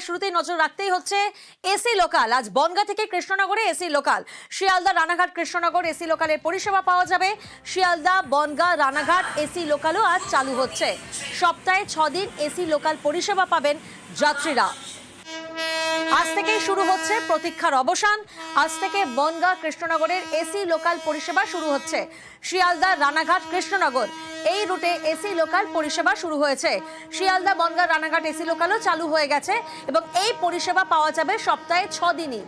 শুরুতেই নজর রাখতেই হচ্ছে এসি লোকাল। আজ বনগা থেকে কৃষ্ণনগরে AC local. Sealdah, Ranaghat, Krishnanagar AC লোকালের পরিষেবা পাওয়া যাবে। শিয়ালদা, বনগা, রানাঘাট এসি লোকালও আজ চালু হচ্ছে। সপ্তাহে ছদিন এসি লোকাল পরিষেবা পাবেন যাত্রীরা। আজ থেকেই শুরু হচ্ছে প্রতীক্ষার অবসান। আজ থেকে বনগা, কৃষ্ণনগরের এসি লোকাল পরিষেবা শুরু হচ্ছে। শিয়ালদা, রানাঘাট, কৃষ্ণনগর এই রুটে এসি লোকাল পরিষেবা শুরু হয়েছে। শিয়ালদা, বনগা, রানাঘাট এসি লোকালও চালু হয়ে গেছে এবং এই পরিষেবা পাওয়া যাবে সপ্তাহে ছ দিনই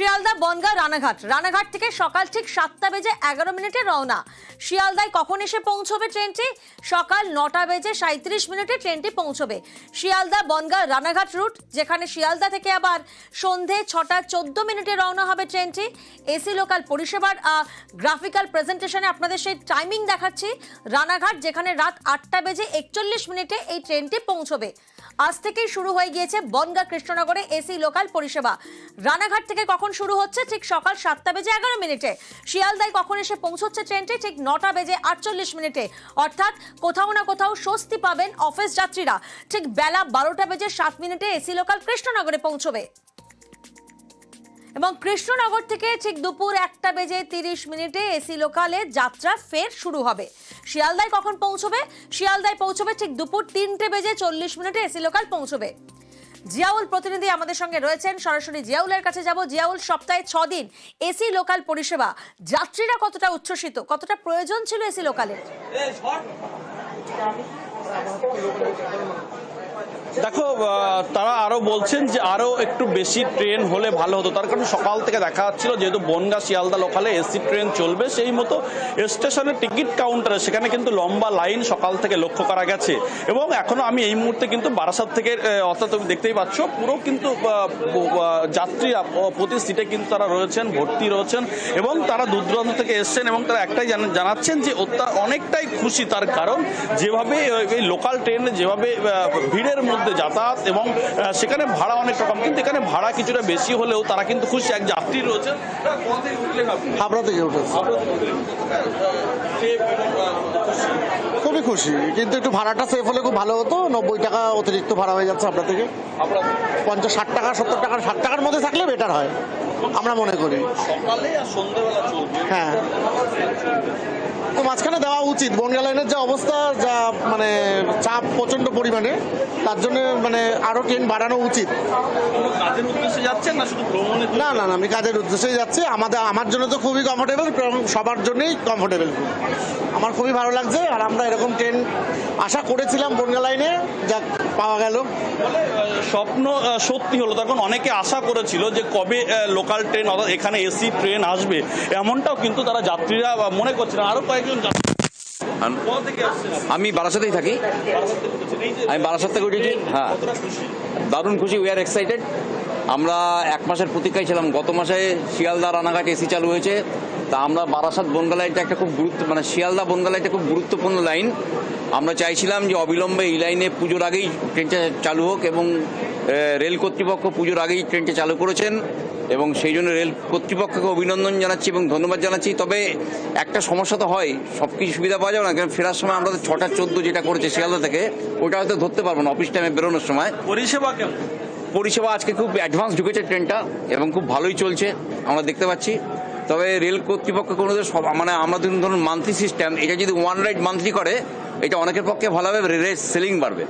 শিয়ালদা, বনগা, রানাঘাট। রানাঘাট থেকে সকাল ঠিক সাতটা বেজে এগারো মিনিটে রওনা। শিয়ালদায় কখন এসে পৌঁছবে ট্রেনটি? সকাল নটা বেজে সাঁত্রিশ মিনিটে ট্রেনটি পৌঁছবে। শিয়ালদা, বনগা, রানাঘাট রুট, যেখানে শিয়ালদা থেকে আবার সন্ধে ছটা চোদ্দ মিনিটে রওনা হবে ট্রেনটি। এসি, লোকাল পরিষেবার গ্রাফিক্যাল প্রেজেন্টেশনে আপনাদের সেই টাইমিং দেখাচ্ছি। রানাঘাট, যেখানে রাত আটটা বেজে একচল্লিশ মিনিটে এই ট্রেনটি পৌঁছবে। আজ থেকেই শুরু হয়ে গিয়েছে বনগা কৃষ্ণনগরে এসি লোকাল পরিষেবা। রানাঘাট থেকে কখন শুরু হচ্ছে? ঠিক সকাল সাতটা বেজে এগারো মিনিটে। শিয়ালদায় কখন এসে পৌঁছচ্ছে ট্রেনটি? ঠিক নটা বেজে আটচল্লিশ মিনিটে। অর্থাৎ কোথাও না কোথাও স্বস্তি পাবেন অফিস যাত্রীরা। ঠিক বেলা বারোটা বেজে সাত মিনিটে এসি লোকাল কৃষ্ণনগরে পৌঁছবে। এবং কৃষ্ণনগর থেকে ঠিক দুপুর একটা বেজে তিরিশ মিনিটে এসি লোকালে যাত্রা ফের শুরু হবে। শিয়ালদায় কখন পৌঁছবে? শিয়ালদায় পৌঁছবে ঠিক দুপুর তিনটে বেজে চল্লিশ মিনিটে এসি লোকাল পৌঁছবে। জিয়াউল প্রতিনিধি আমাদের সঙ্গে রয়েছেন। সরাসরি জিয়াউলের কাছে যাব। জিয়াউল, সপ্তাহে ছ দিন এসি লোকাল পরিষেবা। যাত্রীরা কতটা উচ্ছ্বসিত? কতটা প্রয়োজন ছিল এসি লোকালের দেখো তারা আরও বলছেন যে আরও একটু বেশি ট্রেন হলে ভালো হতো। তার কারণ সকাল থেকে দেখা যাচ্ছিল যেহেতু বনগা, শিয়ালদা লোকালে এসি ট্রেন চলবে, সেই মতো স্টেশনের টিকিট কাউন্টারে সেখানে কিন্তু লম্বা লাইন সকাল থেকে লক্ষ্য করা গেছে। এবং এখনও আমি এই মুহূর্তে কিন্তু বারাসাত থেকে অর্থাৎ তুমি দেখতেই পাচ্ছ, পুরো কিন্তু যাত্রীরা প্রতি সিটে কিন্তু তারা রয়েছেন, ভর্তি রয়েছেন, এবং তারা দূর দূরান্ত থেকে এসছেন, এবং তারা একটাই জানা- জানাচ্ছেন যে অনেকটাই খুশি। তার কারণ যেভাবে এই লোকাল ট্রেনে যেভাবে ভিড়ের মধ্যে যাতায়াত এবং সেখানে ভাড়া অনেক রকম কিন্তু এখানে ভাড়া কিছুটা বেশি হলেও তারা কিন্তু খুশি। এক যাত্রী আপনি? হাবড়া থেকে উঠেছে। খুবই খুশি কিন্তু একটু ভাড়াটা সেফ হলে খুব ভালো হতো। নব্বই টাকা অতিরিক্ত ভাড়া হয়ে যাচ্ছে আপনার থেকে। পঞ্চাশ ষাট টাকা সত্তর টাকা ষাট টাকার মধ্যে থাকলে বেটার হয়। আমরা মনে করি। সকালে আর সন্ধ্যেবেলা হ্যাঁ। মাঝখানে দেওয়া উচিত। বনগা লাইনের যে অবস্থা যা মানে চাপ প্রচণ্ড পরিমাণে তার জন্য মানে আরও ট্রেন বাড়ানো উচিত। কাজের উদ্দেশ্যে যাচ্ছেন না শুধু ভ্রমণের না না আমি কাজের উদ্দেশ্যেই যাচ্ছি। আমাদের আমার জন্য তো খুবই কমফোর্টেবল সবার জন্যই কমফোর্টেবল আমার খুবই ভালো লাগছে আর আমরা এরকম ট্রেন আশা করেছিলাম বনগা লাইনে যা পাওয়া গেল। স্বপ্ন সত্যি হলো তখন অনেকে আশা করেছিল যে কবে লোকাল ট্রেন অর্থাৎ এখানে এসি ট্রেন আসবে। এমনটাও কিন্তু তারা যাত্রীরা মনে করছিলেন আরও কয়েকজন আমি বারাসাতেই থাকি। আমি বারাসাত থেকে উঠেছি। হ্যাঁ। দারুণ খুশি উই আর এক্সাইটেড আমরা এক মাসের প্রতীক্ষায় ছিলাম। গত মাসে শিয়ালদা রানাঘাট এসি চালু হয়েছে। তা আমরা বারাসাত বনগা লাইনটা একটা খুব গুরুত্ব মানে শিয়ালদা বনগা লাইনটা খুব গুরুত্বপূর্ণ লাইন আমরা চাইছিলাম যে অবিলম্বে এই লাইনে পুজোর আগেই ট্রেনটা চালু হোক এবং রেল কর্তৃপক্ষ পুজোর আগেই ট্রেনটি চালু করেছেন এবং সেই জন্য রেল কর্তৃপক্ষকে অভিনন্দন জানাচ্ছি এবং ধন্যবাদ জানাচ্ছি। তবে একটা সমস্যা তো হয় সব কিছু সুবিধা পাওয়া যাবে না কারণ ফেরার সময় আমরা ছটা চোদ্দ যেটা করেছে শিয়ালদা থেকে ওটা হয়তো ধরতে পারব না অফিস টাইমে বেরোনোর সময়। পরিষেবা কেমন? পরিষেবা আজকে খুব অ্যাডভান্স ঢুকেছে ট্রেনটা এবং খুব ভালোই চলছে আমরা দেখতে পাচ্ছি। তবে রেল কর্তৃপক্ষ কোনো সব মানে আমরা ধরুন ধরুন মান্থলি সিস্টেম এটা যদি ওয়ান রাইড মান্থলি করে এটা অনেকের পক্ষে ভালো হবে রেলের সেলিং বাড়বে।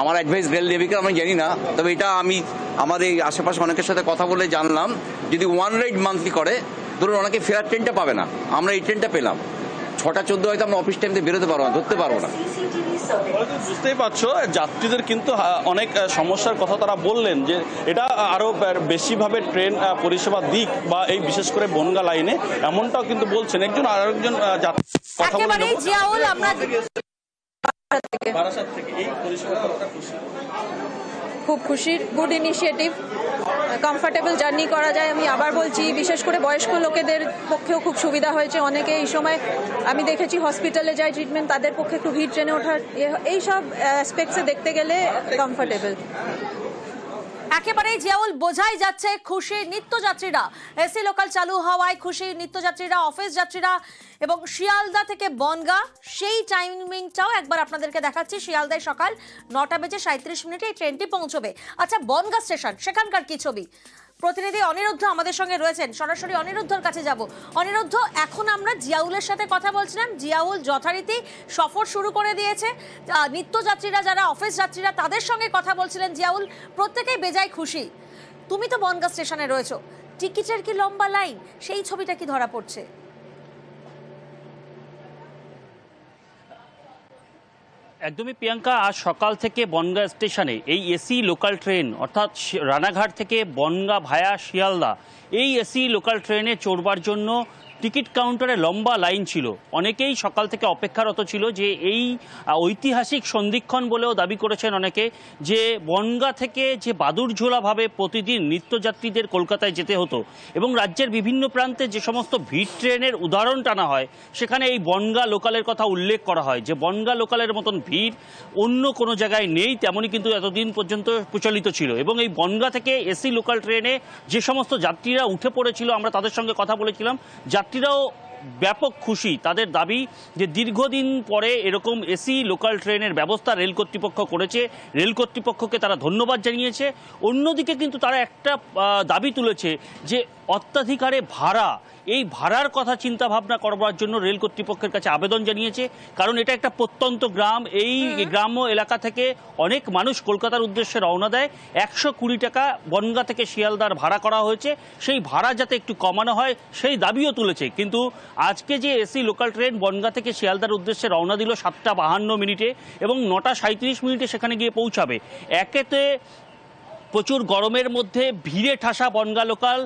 আমার অ্যাডভাইস রেল নেভিকে আমি জানি না তবে এটা আমি আমার এই আশেপাশে অনেকের সাথে কথা বলে জানলাম যদি ওয়ান রাইড মান্থলি করে ধরুন অনেকে ফেরার ট্রেনটা পাবে না আমরা এই ট্রেনটা পেলাম। ছটা চোদ্দ হয়তো আমরা অফিস টাইমতে বেরোতে পারব না ধরতে পারব না। বুঝতেই পারছ যাত্রীদের কিন্তু অনেক সমস্যার কথা তারা বললেন যে এটা আরও বেশিভাবে ট্রেন পরিষেবা দিক বা এই বিশেষ করে বনগা লাইনে এমনটাও কিন্তু বলছেন। একজন আর একজন যাত্রী কথা বলে থেকে। খুব খুশির গুড ইনিশিয়েটিভ। কমফর্টেবল জার্নি করা যায়। আমি আবার বলছি বিশেষ করে বয়স্ক লোকেদের পক্ষেও খুব সুবিধা হয়েছে। অনেকে এই সময় আমি দেখেছি হসপিটালে যায় ট্রিটমেন্ট তাদের পক্ষে একটু হিট ট্রেনে ওঠার। এইসব এই সব অ্যাসপেক্টসে দেখতে গেলে কমফর্টেবল একেবারেই জিয়াউল, বোঝাই যাচ্ছে খুশি নিত্যযাত্রীরা। এসি লোকাল চালু হওয়ায় খুশি নিত্যযাত্রীরা অফিস যাত্রীরা এবং শিয়ালদা থেকে বনগা, সেই টাইমিংটাও একবার আপনাদেরকে দেখাচ্ছি। শিয়ালদায় সকাল নটা বেজে সাঁত্রিশ মিনিটে এই ট্রেনটি পৌঁছবে। আচ্ছা বনগা স্টেশন সেখানকার কি ছবি? প্রতিনিধি অনিরুদ্ধ আমাদের সঙ্গে রয়েছেন। সরাসরি অনিরুদ্ধর কাছে যাব। অনিরুদ্ধ, এখন আমরা জিয়াউলের সাথে কথা বলছিলাম। জিয়াউল যথারীতি সফর শুরু করে দিয়েছে। নিত্যযাত্রীরা যারা, অফিস যাত্রীরা তাদের সঙ্গে কথা বলছিলেন। জিয়াউল, প্রত্যেকেই বেজায় খুশি। তুমি তো বনগা স্টেশনে রয়েছো। টিকিটের কি লম্বা লাইন? সেই ছবিটা কি ধরা পড়ছে? একদমই প্রিয়াঙ্কা, আজ সকাল থেকে বনগা স্টেশনে এই এসি লোকাল ট্রেন, অর্থাৎ রানাঘাট থেকে বনগা ভায়া শিয়ালদা, এই এসি লোকাল ট্রেনে চড়বার জন্য টিকিট কাউন্টারে লম্বা লাইন ছিল। অনেকেই সকাল থেকে অপেক্ষারত ছিল যে এই ঐতিহাসিক সন্ধিক্ষণ বলেও দাবি করেছেন অনেকে যে বনগা থেকে যে বাদুরঝোলাভাবে প্রতিদিন নিত্যযাত্রীদের কলকাতায় যেতে হতো এবং রাজ্যের বিভিন্ন প্রান্তে যে সমস্ত ভিড় ট্রেনের উদাহরণ টানা হয়, সেখানে এই বনগা লোকালের কথা উল্লেখ করা হয় যে বনগা লোকালের মতন ভিড় অন্য কোনো জায়গায় নেই তেমনই কিন্তু এতদিন পর্যন্ত প্রচলিত ছিল এবং এই বনগা থেকে এসি লোকাল ট্রেনে যে সমস্ত যাত্রীরা উঠে পড়েছিল, আমরা তাদের সঙ্গে কথা বলেছিলাম যাত্রীরাও ব্যাপক খুশি। তাদের দাবি যে দীর্ঘদিন পরে এরকম এসি, লোকাল ট্রেনের ব্যবস্থা রেল কর্তৃপক্ষ করেছে। রেল কর্তৃপক্ষকে তারা ধন্যবাদ জানিয়েছে। অন্যদিকে কিন্তু তারা একটা দাবি তুলেছে যে অত্যাধিকারে ভাড়া। এই ভাড়ার কথা চিন্তা ভাবনা করবার জন্য রেল কর্তৃপক্ষের কাছে আবেদন জানিয়েছে কারণ এটা একটা প্রত্যন্ত গ্রাম। এই গ্রাম্য এলাকা থেকে অনেক মানুষ কলকাতার উদ্দেশ্যে রওনা দেয়। একশো কুড়ি টাকা বনগা থেকে শিয়ালদার ভাড়া করা হয়েছে। সেই ভাড়া যাতে একটু কমানো হয় সেই দাবিও তুলেছে। কিন্তু আজকে যে এসি লোকাল ট্রেন বনগা থেকে শিয়ালদার উদ্দেশ্যে রওনা দিল সাতটা বাহান্ন মিনিটে এবং নটা সাঁত্রিশ মিনিটে সেখানে গিয়ে পৌঁছাবে। একেতে প্রচুর গরমের মধ্যে ভিড়ে ঠাসা বনগা লোকাল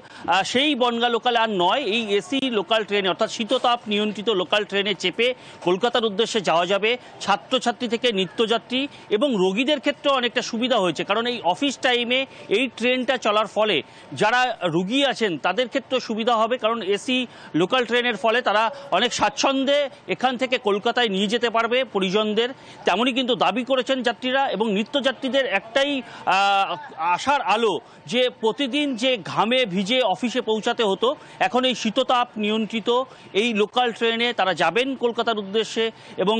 সেই বনগা লোকাল আর নয়, এই এসি লোকাল ট্রেনে, অর্থাৎ শীততাপ নিয়ন্ত্রিত লোকাল ট্রেনে চেপে কলকাতার উদ্দেশ্যে যাওয়া যাবে ছাত্রছাত্রী থেকে নিত্যযাত্রী এবং রোগীদের ক্ষেত্রেও অনেকটা সুবিধা হয়েছে। কারণ এই অফিস টাইমে এই ট্রেনটা চলার ফলে যারা রুগী আছেন, তাদের ক্ষেত্রেও সুবিধা হবে। কারণ এসি লোকাল ট্রেনের ফলে তারা অনেক স্বাচ্ছন্দ্যে এখান থেকে কলকাতায় নিয়ে যেতে পারবে পরিজনদের। তেমনই কিন্তু দাবি করেছেন যাত্রীরা এবং নিত্যযাত্রীদের একটাই আশার আলো যে প্রতিদিন যে ঘামে ভিজে অফিসে পৌঁছাতে হতো এখন এই শীততাপ নিয়ন্ত্রিত এই লোকাল ট্রেনে তারা যাবেন কলকাতার উদ্দেশ্যে এবং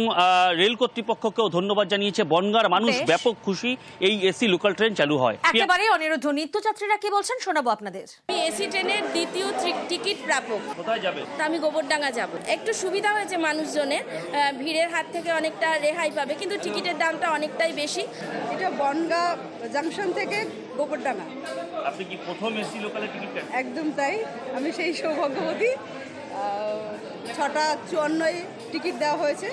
রেল কর্তৃপক্ষকেও ধন্যবাদ জানিয়েছে। বনগার মানুষ ব্যাপক খুশি এই এসি লোকাল ট্রেন চালু হয়। একেবারেই অনিরুদ্ধ। নিত্যযাত্রীরা কি বলছেন? শোনাবো আপনাদের। আমি এসি ট্রেনের দ্বিতীয় টিকিট প্রাপক। কোথায় যাবে? তা আমি গোবরডাঙ্গা যাব। একটু সুবিধা হয়েছে মানুষজনের ভিড়ের হাত থেকে অনেকটা রেহাই পাবে কিন্তু টিকিটের দামটা অনেকটাই বেশি। এটা বনগা জাংশন থেকে গোবরডাঙ্গা। আপনি কি প্রথম এসি লোকালে টিকিট একদম তাই। আমি সেই সৌভাগ্যবতী ছটা চুয়ান্নয় টিকিট দেওয়া হয়েছে।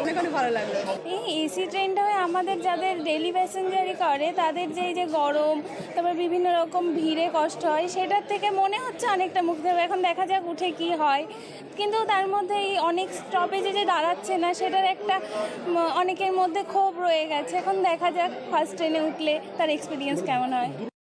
অনেক অনেক ভালো লাগল এই এসি ট্রেনটা হয় আমাদের যাদের ডেলি প্যাসেঞ্জারই করে, তাদের যে এই যে গরম, তারপর বিভিন্ন রকম ভিড়ে কষ্ট হয়, সেটার থেকে মনে হচ্ছে অনেকটা মুক্তি হবে। এখন দেখা যাক উঠে কি হয়। কিন্তু তার মধ্যে এই অনেক স্টপেজে যে দাঁড়াচ্ছে না, সেটার একটা অনেকের মধ্যে ক্ষোভ রয়ে গেছে। এখন দেখা যাক ফার্স্ট ট্রেনে উঠলে তার এক্সপিরিয়েন্স কেমন হয়।